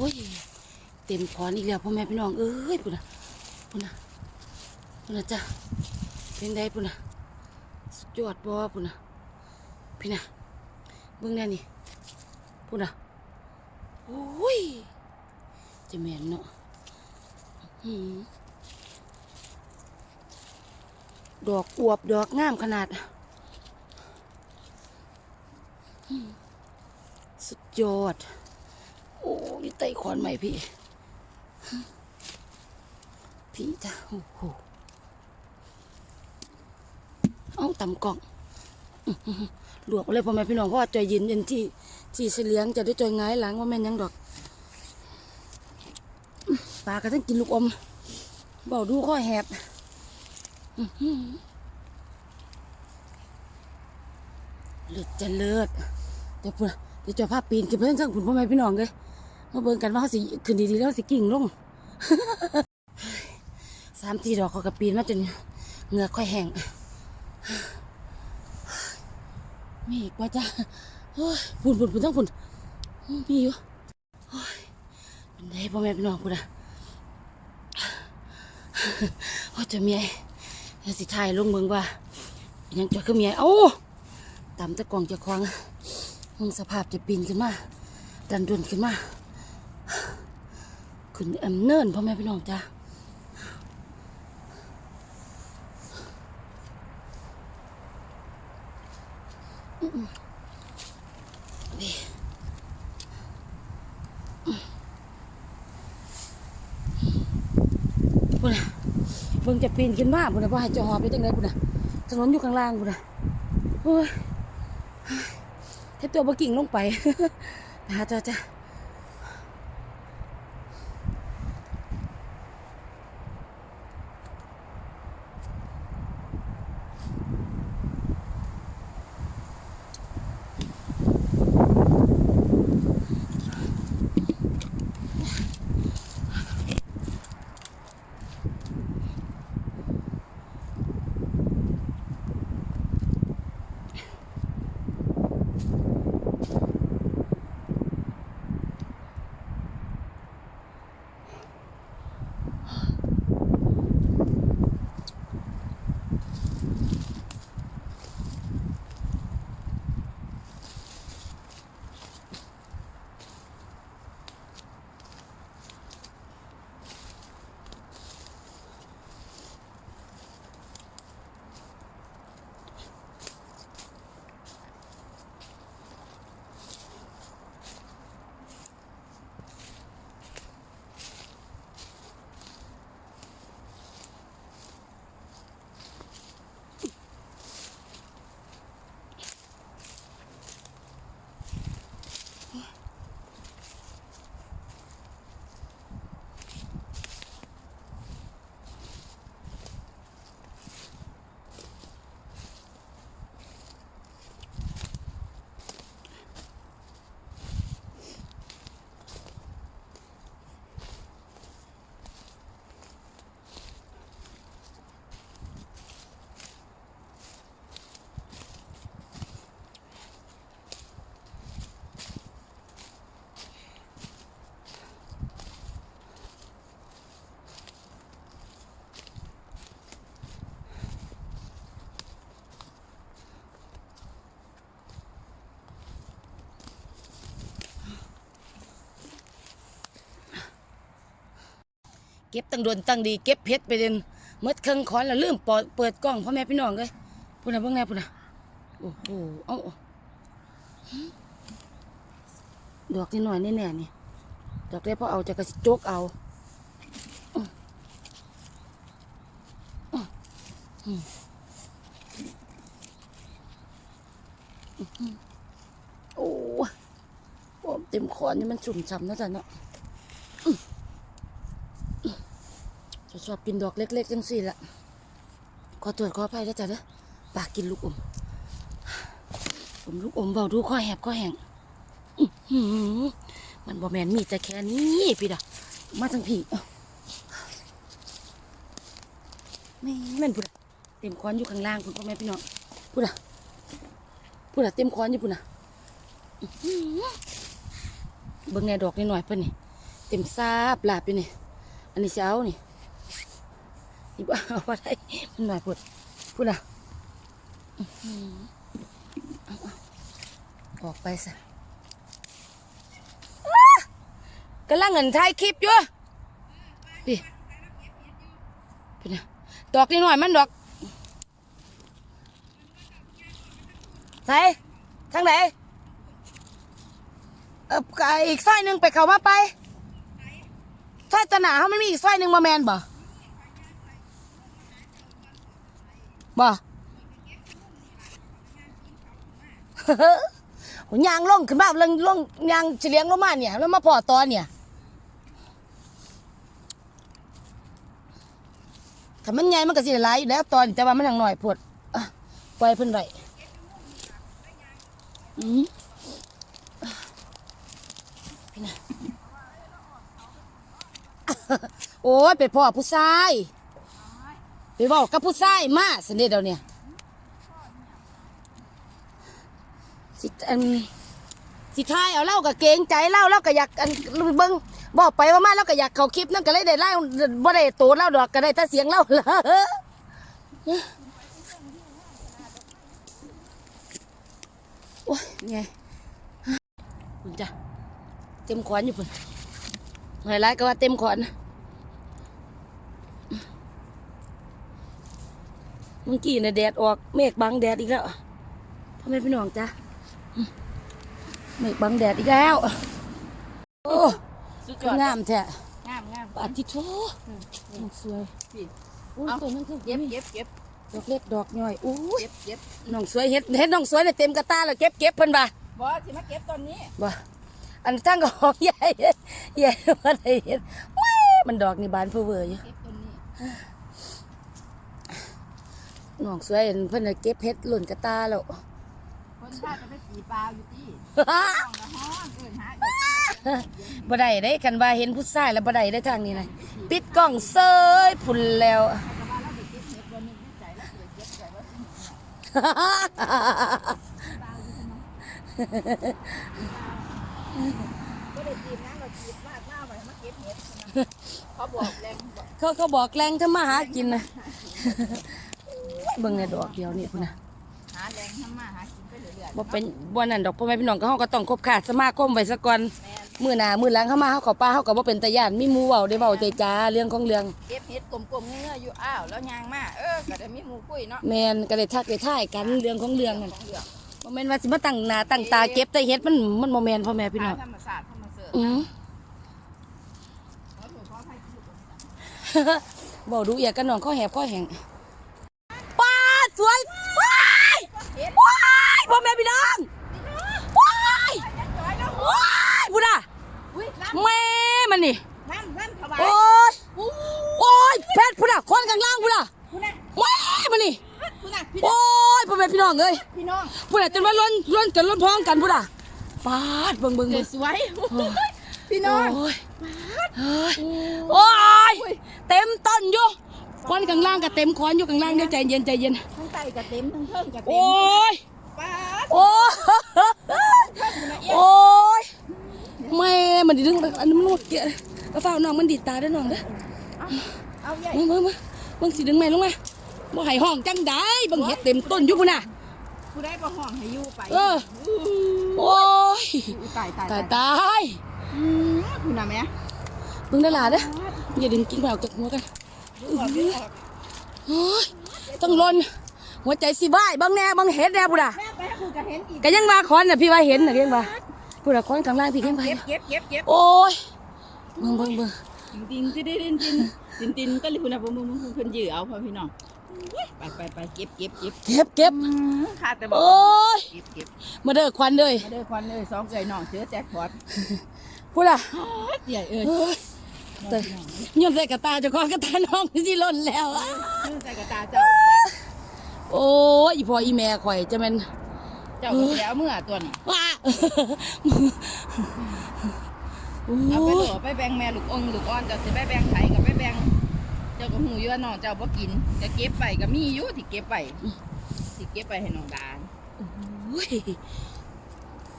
โอ้ยเต็มขอนอีกแล้วพ่อแม่พี่น้องเอ้ยปุ่นนะปุ่นนะปุ่นนะจ้ะเป็นไงปุ่นนะสุดยอดบ่ปุ่นนะพี่นะเบิ่งแน่นี่ปุ่นนะโอ้ยจะแมนเนาะหืดอกอวบดอกงามขนาดสุดยอด โอ้ยไต่ขอนใหม่พี่ พี่จ้ะโอ้โหเอาตำกล่องหลวกอะไรพ่อแม่พี่น้องเพราะว่าจอยเย็นเย็นที่ที่เสลียงจะได้จอยง่ายหลังว่าแม่นยังดอกปลากระทั่งกินลูกอมเบาดูข้อแหบเลือดจะเลือดเดี๋ยวพุ่นน่ะเดี๋ยวจะพาปีนขึ้นไปทั้งคุณพ่อแม่พี่น้องเลยมาเบิ่งกันว่าเขาสิขึ้นดีๆแล้วสิกิ่งลงสามสี่ดอกเขากระปีนมาจนเหงือกค่อยแห้งมีอีกว่าจ้าโอ้ยปุ่นปุ่นปุ่นต้องปุ่นมีอยู่เป็นไงพ่อแม่พี่น้องปุ่นะโอ้ยจะมียแล้สิทายลงเมืองว่ายังจะคือเมียโอ้ตามตะกล่องจะคว้าง มึงสภาพจะปีนขึ้นมา ดันดวนขึ้นมา ขึ้นแอมเนินพ่อแม่พี่น้องจ้านี่ปุ่นะเบิ่งจะปีนขึ้นมาปุ่นะว่าให้จะหอไปจังไดปุ่นะถนนอยู่ข้างล่างปุ่นะโอ้ย เทตัวบ่กิ่งลงไปไปหาจ้าจ้า ก็บตั้งโดนตั้งดีเก็บเพชรไปเดินเมื่อเครื่องขอนแล้วลืมปอดเปิดกล้องพ่อแม่พี่น้องเลยพุ่นนะเบิ่งแน่พุ่นนะโอ้โหเอาเอดอกนี่หน่อยแน่ๆนี่ดอกได้พอเอาจะกระสิโจกเอาโอ้โอ้เต็มคอนนี่มันชุ่มฉ่ำนะจ๊ะเนาะ จะชอบกินดอกเล็กๆจังสี่ละขอตรวจขออภัยแล้จ้ะเด้อปากกินลูกอม ผมลูกอมเบาดูข้อแหบข้อแห้งมันบ่แมนมีแต่แค่นี้พี่ดอกมาทั้งพี่ไม่แม่นพูดอะเต็มค้อนอยู่ข้างล่างคุณพ่อแม่พี่น้องพูดอะพูดอะเต็มค้อนอยู่พูดอะอื้อหือเบิ่งแน่ดอกนิดหน่อยเพิ่นนี่เต็มซาบลาบอยู่นี่อันนี้เช้านี่ นี่บ่เอาว่าได้มันหน่อยพุดพูดอะออกไปซะกำลังเงินถ่ายคลิปอยู่พี่พี่นะดอกนี่หน่อยมันดอกใส่ทางไหนเออไอ้อีกซอยหนึ่งไปเขามาไปถ้าจะหนาเขาไม่มีอีกซอยหนึ่งมาแมนบ่ บ่โหยางล่งขึ้นมาลงล่งยางเฉลียงลงมาเนี่ย แล้วมาพอตอนเนี่ยถ้ามันใหญ่มันก็สิหลายอยู่แล้วตอนแต่ว่ามันยังหน่อยพดปล่อยเพิ่นไว้อืมโอ้ยไปพ่อผู้ชาย ไปบอกกับผู้ชายมาสนิทเดียวเนี่ยสิอันสิทายเอาเล่ากับเกงใจเล่าเล่าก็อยากอันเบิ้งบอกไปว่ามาเล่าก็อยากเขาคลิปนั่นก็เลยได้เล่าบ่ได้โตเล่าดอกก็ได้แต่เสียงเล่าละโอ้ยไงคุณจ้ะเต็มขวานอยู่พุ่นหลายๆก็ว่าเต็มขวานนะ เมื่อกี้น่ะแดดออกเมฆบังแดดอีกแล้วพ่อแม่พี่น้องจ้ะอืมเมฆบังแดดอีกแล้ว โอ้สุดยคืออดงามแท้งามงามปาทิโถสวยพี่อุ้ยเอาตัวนั้นคือเก็บเก็บเก็บดอกเล็กดอกน้อยอุ้ยเก็บเก็บน้องสวยเฮ็ดเฮ็ดน้องสวยเนี่ยเต็มกระตาแล้วเก็บเก็บเพิ่นบ่าบอสิมาเก็บตอนนี้บ่อันทั้งก็ของใหญ่ใหญ่บ่ได้เฮ็ดแม่มันดอกนี่บานเพ้อเวออยู่เก็บตอนนี้ น้องสวยเห็นเพิ่นน่ะเก็บเฮ็ดหล่นกระตาแล้วคนชาติจะไปตีปลาอยู่ที่ห้องละห้องเอินหาเอิ้นบ่ได้ได้กันว่าเห็นผู้ชายแล้วบ่ได้ได้ทางนี้นะปิดกล้องเซยพุ่นแล้วแต่ว่าเราไปเก็บเห็ดวันหนึงในใจเราเคยเก็บใจว่าสิหน่อยก็ได้ตีมนะเราตีมากหน้าไปมาเก็บเห็ดนะเขาบอกแรงบอกเขาเขาบอกแรงทำมาหากินนะ เบิ่งในดอกเดียวนี่พุ่นน่ะหาแรงทำมาหากินไปเรื่อยๆบ่เป็นบ่นั่นดอกพ่อแม่พี่น้องก็เฮาก็ต้องคบขาดสมาคมไว้ซะก่อนแม่นมื้อหน้ามื้อหลังเฮามาเฮาเข้าป่าเฮาก็บ่เป็นตาย่านมีหมู่เว้าได้เว้าใจจ้าเรื่องของเรื่องเก็บเห็ดกลมๆเงื้อๆอยู่อ้าวแล้วยางมาเออก็ได้มีหมูคุยเนาะแม่นก็ได้ทักได้ทายกันเรื่องของเรื่องนั่นของเหลืองบ่แม่นว่าสิมาตั้งหน้าตั้งตาเก็บแต่เฮ็ดมันมันบ่แม่นพ่อแม่พี่น้องธรรมศาสตร์ธรรมเสริฐอือขอโทษขออภัยที่อยู่ตรงนี้บ่ดูอยากกันน้องเขาแหบเขาแห้งป้าด สวยว้ายเห็ดว้ายพ่อแม่พี่น้องว้ายยังน้อยแล้วว้ายบุดาอุ้ยน้แม่มันนี่ำน้ำน้ำถวายโอ้ยโอ้ยเพชรพุดาคนกลางล่างพุดาคุณน่ะแม่มันนี่คุณน่ะพี่โอ้ยพ่อแม่พี่น้องเอ้ยพี่น้องพุดาจนว่าล้นล้นกันล้นพ้องกันพุดาปาดเบิ่งเบิ่งเดืเบิ่องดสวยพี่น้องโอ้ยเฮ้ยโอ้ยเต็มต้นอยู่ ควันกลางล่างกับเต็มคอนอยู่กลางล่างเดี๋ยวใจเย็นใจเย็นทั้งไตกับเต็มทั้งเพิ่งกับเต็มโอ้ยป้าดโอ้ยเพิ่งนะเอี้ยโอ้ยแม่มันดิดึงอันนี้มันนวดเกะเอาฝ้าน้องมันดีดตาเด้วยน้องเด้อเอาใหญ่มามามาเบิ่งสิดึงแม่ลงมาบ่ให้ห้องจังได้เบิ่งเฮ็ดเต็มต้นอยู่พุ่นน่ะผู้ได้ประห้องให้อยู่ไปเออโอ้ยตายตายตายตายตายอืมคุณน่ะแม่เบิ่งได้หล่ะเด้ออย่าดึงกินเปล่าจากหัวกันดูออกดูออก โอ้ยต้องลนหัวใจสิบ้ายเบิ่งแน่เบิ่งเฮ็ดแน่พุ่นน่ะแม่ไปให้คุณกระเห็นอีกก็ยังว่าคอนน่ะพี่ว่าเห็นน่ะเห็นว่าพุ่นน่ะคอนข้างล่างพี่เห็นไปเก็บเก็บเก็บเก็บโอ้ยเบิ่งเบิ่งเบิ่งตินตินตินตินตินตินก็เลยคุณน่ะผมผมผมเพิ่นยื้อเอาพ่อพี่น้องไปไปไปเก็บเก็บเก็บเก็บเก็บขาดแต่บอกโอ้ยเก็บเก็บมาเด้อควันเลยมาเด้อควันเลยสองเกยน้องเจอแจ็คพอตพุ่นน่ะใหญ่เอ้ยเฮ้ย แต่ย้อนใส่กระตาเจ้าของกระตาน้องที่ล่นแล้วอะชื่อใจกระตาเจ้าโอ้ยอีพ่ออีแม่ข่อยจะเป็นเจ้าก็สิเอาเมื่อตัวนี้ว้าโอ้เอาไปยโดดไปแบ่งแม่ลูกองลูกอ่อนเจ้าสิไปแบ่งไผกับไปแบ่งเจ้าก็หูอยู่ว่าน้องเจ้าบ่กินจะเก็บไปก็มีอยู่ที่เก็บไปที่เก็บไปให้น้องดาโอ้ย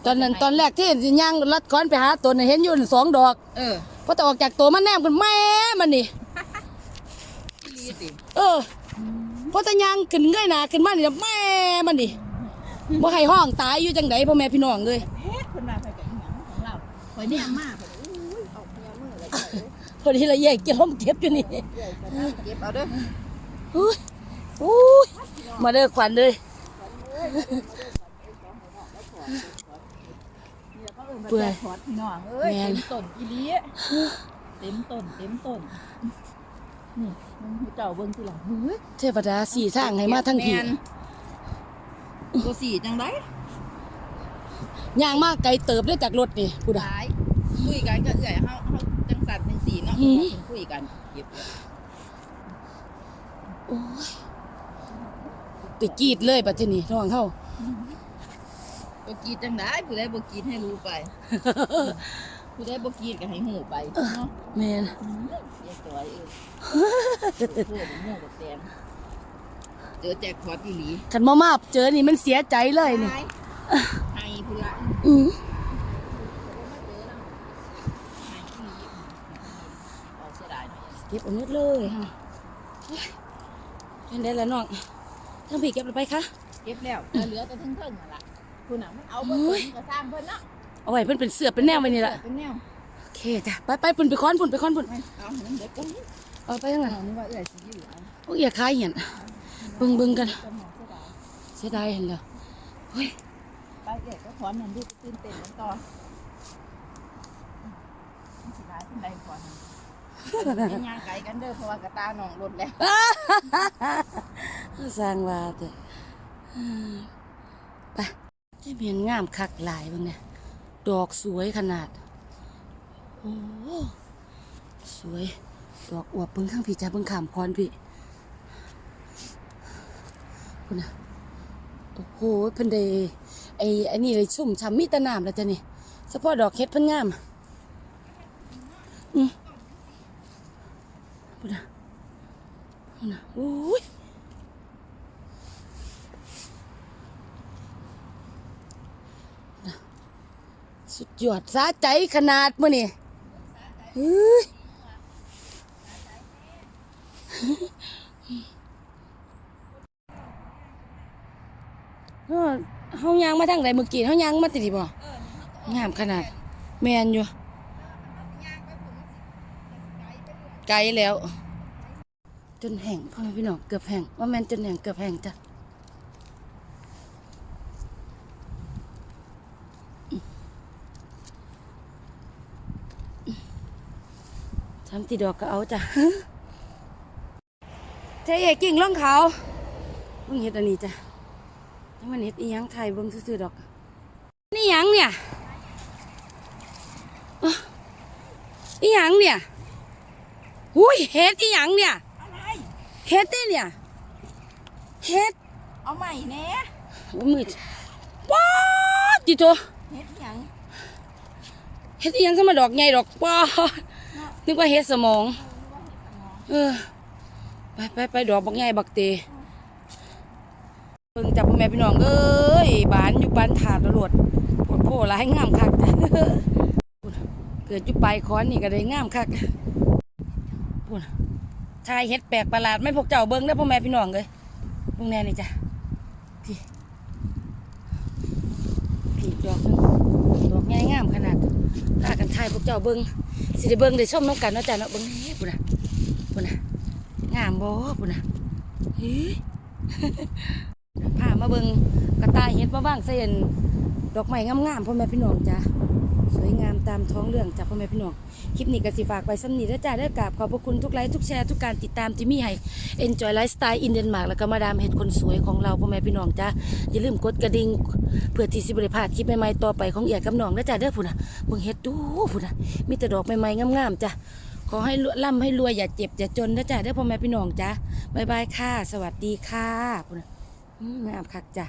ตอนนั้นตอนแรกที่สิย่างลัดก้อนไปหาตัวน่ะเห็นอยู่สองดอก เออ พพอแต่ออกจากตัวมันแนมกันแม่มันนี่อีหลีติเออพอแต่ยางขึ้นเงยหน้าขึ้นมานี่นะแม่มันนี่บ่ให้ห้องตายอยู่จังไดพ่อแม่พี่น้องเลยเฮ็ดเพิ่นมาไปกับอีหยังของเราข่อยเนี่ยมากเพิ่นอุ้ยเอาเมียมือเลยเอ้ยพอดีละแยกเกี่ยวมเก็บอยู่นี่เก็บเอาเด้ออุ้ยอุ้ยมาเด้อขวัญเลย เนี่ยเขาเอิ้นว่าแจ็คพอตพี่น้องเอ้ยแม่นเต็มต้นอีหลีเต็มต้นเต็มต้นนี่มันหูเจ้าเบิ่งทีหลังเฮ้ยเทวดาสี่ทางให้มาทั้งทีแม่นตัวสีจังไดย่างมากไกลเติบได้จากรถนี่พูดหอะลายคุยกันก็เอื่อยเฮาเฮาจังสัตว์เป็นสีเนาะหืมเพิ่นคุยกันเก็บเลยโอ้ยไปกรีดเลยปัจจุบันน้องเฮา บ่กรีดจังไดผู้ใดบ่กรีดให้รู้ไปผู้ใดบ่กรีดก็ให้หูไปเนาะแม่นเรียกตัวเองเพื่อนหมู่กับแตงเจอแจ็คพอตอีหลีคันมามาเจอนี่มันเสียใจเลยนี่ให้ผู้ละอือให้อีหลีเอาเสียดายเนาะเก็บเอาหมดเลยฮะเห็นได้แล้วน้องทั้งพี่เก็บแล้วไปคะ เก็บแล้วแต่เหลือแต่เทิงๆนั่นล่ะ คุณน่ะมันเอาเบิ่งเพิ่นก็สร้างเพิ่นเนาะเอาไว้เพิ่นเป็นเสือเป็นแนวไว้นี่ล่ะเป็นแนวโอเคจ้ะไปไปปุ่นไปค้อนปุ่นไปค้อนปุ่นไม่เอาให้มันเด็กกันเอาไปทั้งนั้นเอานึกว่าเอื้อยสิอยู่เอาโอ้ยอย่าคายเห็นเบิ่งเบิ่งกันจำหมอเสียดายเสียดายเห็นแล้วเฮ้ยไปเอื้อยก็ถอนมันดูตื่นเต้นกันต่อมันสิร้ายขึ้นใดก่อนเป็นย่างไกลกันเด้อเพราะว่ากระตาหนองรถแล้วสร้างว่าแต่ไปจะ เมียนงามคักหลายบิ่งเนี่ย ดอกสวยขนาด โอ้สวย ดอกอวบเบิ่งข้างพี่จ้าเบิ่งขามพรพี่คุณนะโอ้โหเพิ่นได้ไอ้ไอ้นี่เลยชุ่มฉ่ำมีตะน้ำแล้วจ้ะนี่เฉพาะดอกเฮ็ดเพิ่นงามอืมคุณนะคุณนะโอ้ย สุดยอดสาใจขนาดมื้อนี่เฮ้ยเายางมาทางใดเมื่อกี้เฮายางมาติดบ่งามขนาด แมนอยู่ ไกลแล้ว จนแห้งพ่อแม่พี่น้องเกือบแห้งว่าแมนจนแห้งเกือบแห้งจ้ะ ตีดอกก็เอาจ้ะเจ๊ใหญ่กิ่งล่องเขาเพิ่งเห็ดอันนี้จ้ะนี่มันเห็ดอีหยังไทยเบิ่งซื่อๆดอก นี่หยังเนี่ยอ๊ะอีหยังเนี่ยอุ้ยเห็ดอีหยังเนี่ยอะไรเห็ดนี่เนี่ยเห็ดเอาใหม่แหน่โอ้มืดว้าดจิโตเฮ็ดหยังเห็ดอีหยังก็มาดอกใหญ่ดอกว้าด นึกว่าเห็ดสมอง เออ ไปไปไปดอกบักใหญ่บักเตเบิ่งจับพ่อแม่พี่น้องเอ้ยบานอยู่บานถาดตำรวจปวดโพหลายงามคักเกิดอยู่ปลายค้อนนี่ก็ได้งามคักปุ่นชายเฮ็ดแปลกประหลาดไม่พวกเจ้าเบิ่งได้พ่อแม่พี่น้องเลยเบิ่งแน่นี่จ้ะพี่พี่ดอกนึงดอกใหญ่งามขนาดถ้ากันชายพวกเจ้าเบิ่ง สิได้เบิ่งได้ชมน้องกันเนาะจ้าเนาะเบิ่งแน่ปุ่นน่ะปุ่นน่ะงามบ่ปุ่นน่ะเฮ้ยพามาเบิ่งกระต่ายเฮ็ดมาบ้างเส้นดอกไม้งามๆพ่อแม่พี่น้องจ้า สวยงามตามท้องเรื่องจากพ่อแม่พี่น้องคลิปนี้ก็สิฝากไว้สำนีแล้วจ้าได้กราบขอบพระคุณทุกไลค์ทุกแชร์ทุกการติดตามที่มีให้ Enjoy Lifestyle in Denmark แล้วก็มาดามเห็ดคนสวยของเราพ่อแม่พี่น้องจ้าอย่าลืมกดกระดิ่งเพื่อที่สิบริพาดคลิปใหม่ๆต่อไปของเอียกับน้องนะจ้าเด้อพุ่นน่ะเบิ่งเฮ็ดดูพุ่นน่ะมีแต่ดอกใหม่ๆงามๆจ้ะขอให้ร่ำให้รวยอย่าเจ็บอย่าจนนะจ้าเด้พ่อแม่พี่น้องจ้าบ๊ายบายค่ะ สวัสดีค่ะพุ่นน่ะอืมงามคักจ้ะ